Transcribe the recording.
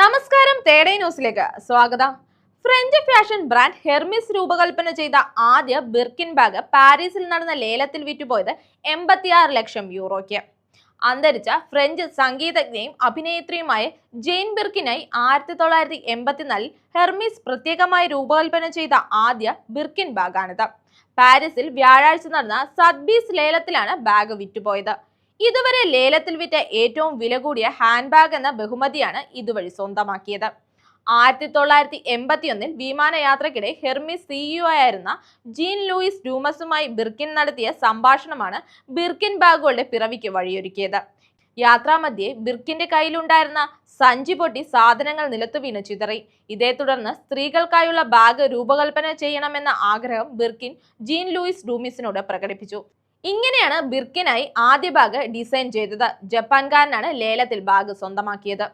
നമസ്കാരം തേടേ ന്യൂസിലേക്ക് സ്വാഗതം. ഫ്രഞ്ച് ഫാഷൻ ബ്രാൻഡ് ഹെർമിസ് രൂപകൽപ്പന ചെയ്ത ആദ്യ ബിർക്കിൻ ബാഗ് പാരീസിൽ നടന്ന ലേലത്തിൽ വിറ്റുപോയത് എൺപത്തിയാറ് ലക്ഷം യൂറോയ്ക്ക്. അന്തരിച്ച ഫ്രഞ്ച് സംഗീതജ്ഞയും അഭിനേത്രിയുമായ ജെയിൻ ബിർക്കിനായി ആയിരത്തി തൊള്ളായിരത്തി എൺപത്തിനാലിൽ ഹെർമിസ് പ്രത്യേകമായി രൂപകൽപ്പന ചെയ്ത ആദ്യ ബിർക്കിൻ ബാഗാണിത്. പാരീസിൽ വ്യാഴാഴ്ച നടന്ന സദ്ബീസ് ലേലത്തിലാണ് ബാഗ് വിറ്റുപോയത്. ഇതുവരെ ലേലത്തിൽ വിറ്റ ഏറ്റവും വില കൂടിയ ഹാൻഡ് ബാഗ് എന്ന ബഹുമതിയാണ് ഇതുവഴി സ്വന്തമാക്കിയത്. ആയിരത്തി തൊള്ളായിരത്തി എൺപത്തിയൊന്നിൽ വിമാനയാത്രക്കിടെ ഹെർമിസ് സിഇഒ ആയിരുന്ന ജീൻ ലൂയിസ് ഡൂമസുമായി ബിർക്കിൻ നടത്തിയ സംഭാഷണമാണ് ബിർക്കിൻ ബാഗുകളുടെ പിറവിക്ക് വഴിയൊരുക്കിയത്. യാത്രാമധ്യേ ബിർക്കിന്റെ കയ്യിലുണ്ടായിരുന്ന സഞ്ചി പൊട്ടി സാധനങ്ങൾ നിലത്തു വീണ് ചിതറി. ഇതേ തുടർന്ന് സ്ത്രീകൾക്കായുള്ള ബാഗ് രൂപകൽപ്പന ചെയ്യണമെന്ന ആഗ്രഹം ബിർക്കിൻ ജീൻ ലൂയിസ് ഡൂമിസിനോട് പ്രകടിപ്പിച്ചു. ഇങ്ങനെയാണ് ബിർക്കിനായി ആദ്യ ബാഗ് ഡിസൈൻ ചെയ്തത്. ജപ്പാൻകാരനാണ് ലേലത്തിൽ ബാഗ് സ്വന്തമാക്കിയത്.